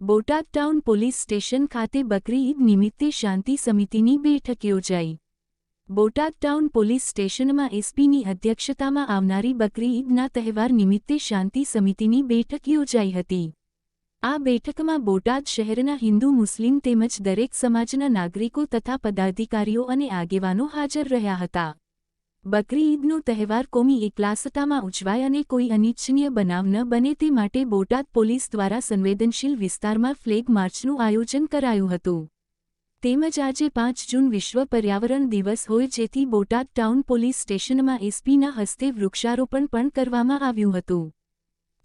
Botad town police station ખાતે બકરી ઈદ નિમિત્તે શાંતિ સમિતિની બેઠક યોજાઈ. બોટાદ ટાઉન પોલીસ સ્ટેશનમાં એસપીની અધ્યક્ષતામાં આવનારી બકરી ઈદના તહેવાર નિમિત્તે શાંતિ સમિતિની બેઠક યોજાઈ હતી. આ બેઠકમાં બોટાદ શહેરના હિન્દુ મુસ્લિમ તેમજ દરેક સમાજના નાગરિકો તથા પદાધિકારીઓ અને આગેવાનો હાજર રહ્યા હતા. બકરી ઈદનો તહેવાર કોમી એકલાસતામાં ઉજવાય અને કોઈ અનિચ્છનીય બનાવ ન બને તે માટે બોટાદ પોલીસ દ્વારા સંવેદનશીલ વિસ્તારમાં ફ્લેગ માર્ચનું આયોજન કરાયું હતું. તેમજ આજે પાંચ જૂન વિશ્વ પર્યાવરણ દિવસ હોય જેથી બોટાદ ટાઉન પોલીસ સ્ટેશનમાં એસપીના હસ્તે વૃક્ષારોપણ પણ કરવામાં આવ્યું હતું.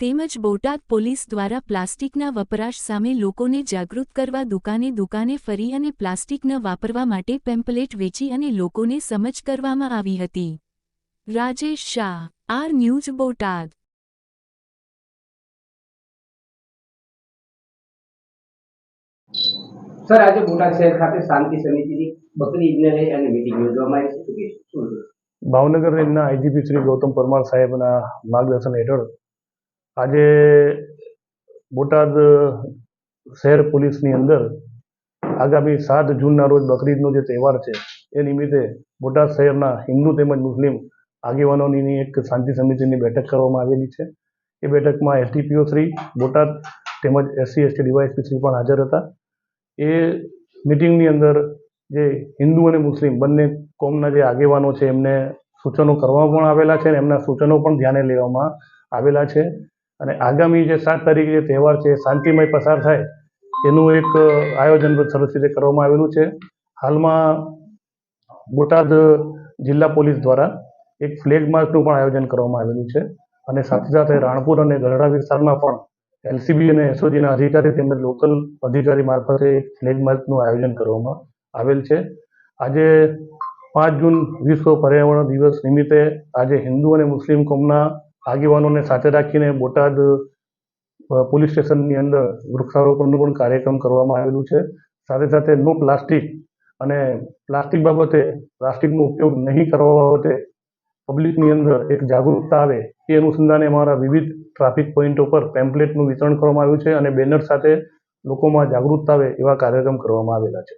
તેમજ બોટાદ પોલીસ દ્વારા પ્લાસ્ટિકના વપરાશ સામે લોકોને જાગૃત કરવા દુકાને દુકાને ફરી અને પ્લાસ્ટિક ન વાપરવા માટે પેમ્પલેટ વેચી અને લોકોને સમજ કરવામાં આવી હતી. Rajesh Shah R news Botad. Sir આજે બોટાદ શહેર ખાતે શાંતિ સમિતિની બકરી ઈદને લઈ અને મીટિંગ યોજવામાં આવી છે? ભાવનગર રેન્જના આઈજીપી શ્રી ગૌતમ પરમાર સાહેબના માર્ગદર્શન હેઠળ આજે બોટાદ શહેર પોલીસની અંદર આગામી સાત જૂનના રોજ બકરીદનો જે તહેવાર છે, એ નિમિત્તે બોટાદ શહેરના હિન્દુ તેમજ મુસ્લિમ આગેવાનોની એક શાંતિ સમિતિની બેઠક કરવામાં આવેલી છે. એ બેઠકમાં એસડીપીઓ શ્રી, બોટાદ તેમજ એસસી એસટી ડીવાયએસપી શ્રી પણ હાજર હતા. એ મિટિંગની અંદર જે હિન્દુ અને મુસ્લિમ બંને કોમના જે આગેવાનો છે, એમને સૂચનો કરવામાં પણ આવેલા છે અને એમના સૂચનો પણ ધ્યાને લેવામાં આવેલા છે. અને આગામી જે સાત તારીખે તહેવાર છે, શાંતિમય પસાર થાય, એનું એક આયોજન સરસ રીતે કરવામાં આવેલું છે. હાલમાં બોટાદ જિલ્લા પોલીસ દ્વારા એક ફ્લેગ માર્ચનું પણ આયોજન કરવામાં આવેલું છે. અને સાથે સાથે રાણપુર અને ગઢડા વિસ્તારમાં પણ એલસીબી અને એસઓજીના અધિકારી તેમજ લોકલ અધિકારી મારફતે એક ફ્લેગ માર્ચનું આયોજન કરવામાં આવેલ છે. આજે પાંચ જૂન વિશ્વ પર્યાવરણ દિવસ નિમિત્તે આજે હિન્દુ અને મુસ્લિમ કોમના આગેવાનોને સાથે રાખીને બોટાદ પોલીસ સ્ટેશનની અંદર વૃક્ષારોપણનું પણ કાર્યક્રમ કરવામાં આવેલું છે. સાથે સાથે નો પ્લાસ્ટિક અને પ્લાસ્ટિક બાબતે પ્લાસ્ટિકનો ઉપયોગ નહીં કરવા બાબતે પબ્લિકની અંદર એક જાગૃતતા આવે એ અનુસંધાને અમારા વિવિધ ટ્રાફિક પોઈન્ટો પર પેમ્પલેટનું વિતરણ કરવામાં આવ્યું છે અને બેનર સાથે લોકોમાં જાગૃતતા આવે એવા કાર્યક્રમ કરવામાં આવેલા છે.